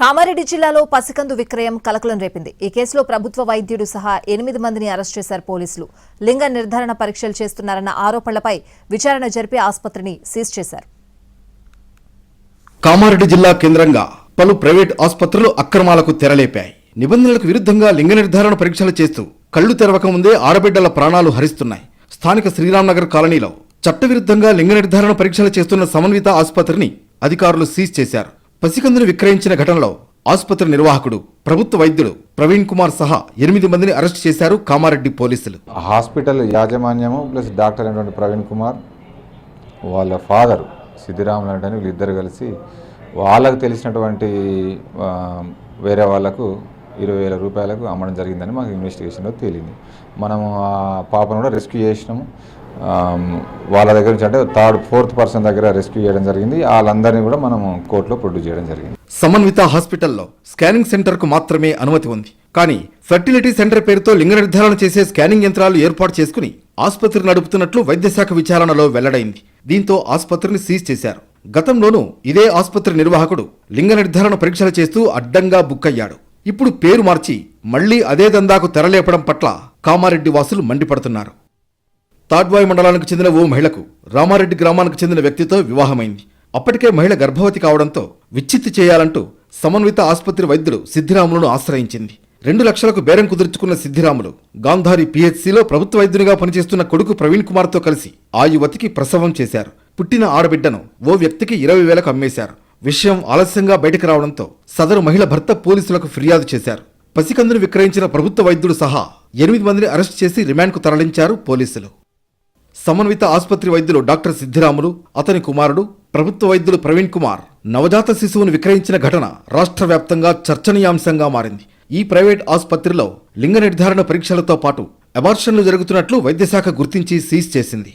కామారెడ్డి జిల్లాలో పసికందు విక్రయం కలకలం రేపింది. ఈ కేసులో ప్రభుత్వ వైద్యుడు సహా ఎనిమిది మందిని అరెస్ట్ చేశారు పోలీసులు. లింగ నిర్ధారణ పరీక్షలు చేస్తున్నారన్న ఆరోపణలపై విచారణ జరిపి ఆసుపత్రిని సీజ్ చేశారు. కామారెడ్డి జిల్లా కేంద్రంగా పలు ప్రైవేట్ ఆసుపత్రులు అక్రమాలకు తెరలేపాయి. నిబంధనలకు విరుద్ధంగా లింగ నిర్ధారణ పరీక్షలు చేస్తూ కళ్ళు తెరవక ముందే ఆడబిడ్డల ప్రాణాలు హరిస్తున్నాయి. స్థానిక శ్రీరాంనగర్ కాలనీలో చట్టవిరుద్ధంగా లింగ నిర్ధారణ పరీక్షలు చేస్తున్న సమన్విత ఆసుపత్రిని అధికారులు సీజ్ చేశారు. పసికందును విక్రయించిన ఘటనలో ఆసుపత్రి నిర్వాహకుడు ప్రభుత్వ వైద్యుడు ప్రవీణ్ కుమార్ సహా ఎనిమిది మందిని అరెస్ట్ చేశారు కామారెడ్డి పోలీసులు. హాస్పిటల్ యాజమాన్యము ప్లస్ డాక్టర్ అయినటువంటి ప్రవీణ్ కుమార్ వాళ్ళ ఫాదర్ సిద్ధిరాములు అంటే వీళ్ళిద్దరు కలిసి వాళ్ళకు తెలిసినటువంటి వేరే వాళ్ళకు ఇరవై వేల రూపాయలకు అమ్మడం జరిగిందని మాకు ఇన్వెస్టిగేషన్లో తేలింది. మనము ఆ పాపను కూడా రెస్క్యూ చేసినాము. వాళ్ళ దగ్గర నుంచి అంటే థర్డ్ ఫోర్త్ పర్సన్ దగ్గర రెస్క్యూ చేయడం జరిగింది. వాళ్ళందరినీ కూడా మనం కోర్టులో ప్రొడ్యూస్ చేయడం జరిగింది. సమన్విత హాస్పిటల్లో స్కానింగ్ సెంటర్కు మాత్రమే అనుమతి ఉంది. కానీ ఫెర్టిలిటీ సెంటర్ పేరుతో లింగ నిర్ధారణ చేసే స్కానింగ్ యంత్రాలు ఏర్పాటు చేసుకుని ఆసుపత్రి నడుపుతున్నట్లు వైద్యశాఖ విచారణలో వెల్లడైంది. దీంతో ఆసుపత్రిని సీజ్ చేశారు. గతంలోనూ ఇదే ఆసుపత్రి నిర్వాహకుడు లింగ నిర్ధారణ పరీక్షలు చేస్తూ అడ్డంగా బుక్ అయ్యాడు. ఇప్పుడు పేరు మార్చి మళ్ళీ అదే దందాకు తెరలేపడం పట్ల కామారెడ్డి వాసులు మండిపడుతున్నారు. తాడ్వాయి మండలానికి చెందిన ఓ మహిళకు రామారెడ్డి గ్రామానికి చెందిన వ్యక్తితో వివాహమైంది. అప్పటికే మహిళ గర్భవతి కావడంతో విచ్ఛిత్తి చేయాలంటూ సమన్విత ఆసుపత్రి వైద్యుడు సిద్ధిరాములను ఆశ్రయించింది. రెండు లక్షలకు బేరం కుదుర్చుకున్న సిద్ధిరాములు గాంధారి పిహెచ్సిలో ప్రభుత్వ వైద్యునిగా పనిచేస్తున్న కొడుకు ప్రవీణ్ కుమార్తో కలిసి ఆ యువతికి ప్రసవం చేశారు. పుట్టిన ఆడబిడ్డను ఓ వ్యక్తికి ఇరవై వేలకు అమ్మేశారు. విషయం ఆలస్యంగా బయటకు రావడంతో సదరు మహిళ భర్త పోలీసులకు ఫిర్యాదు చేశారు. పసికందును విక్రయించిన ప్రభుత్వ వైద్యుడు సహా ఎనిమిది మందిని అరెస్ట్ చేసి రిమాండ్కు తరలించారు పోలీసులు. సమన్విత ఆసుపత్రి వైద్యులు డాక్టర్ సిద్ధిరాములు అతని కుమారుడు ప్రభుత్వ వైద్యులు ప్రవీణ్ కుమార్ నవజాత శిశువును విక్రయించిన ఘటన రాష్ట్ర వ్యాప్తంగా చర్చనీయాంశంగా మారింది. ఈ ప్రైవేట్ ఆసుపత్రిలో లింగ నిర్ధారణ పరీక్షలతో పాటు అబార్షన్లు జరుగుతున్నట్లు వైద్యశాఖ గుర్తించి సీజ్ చేసింది.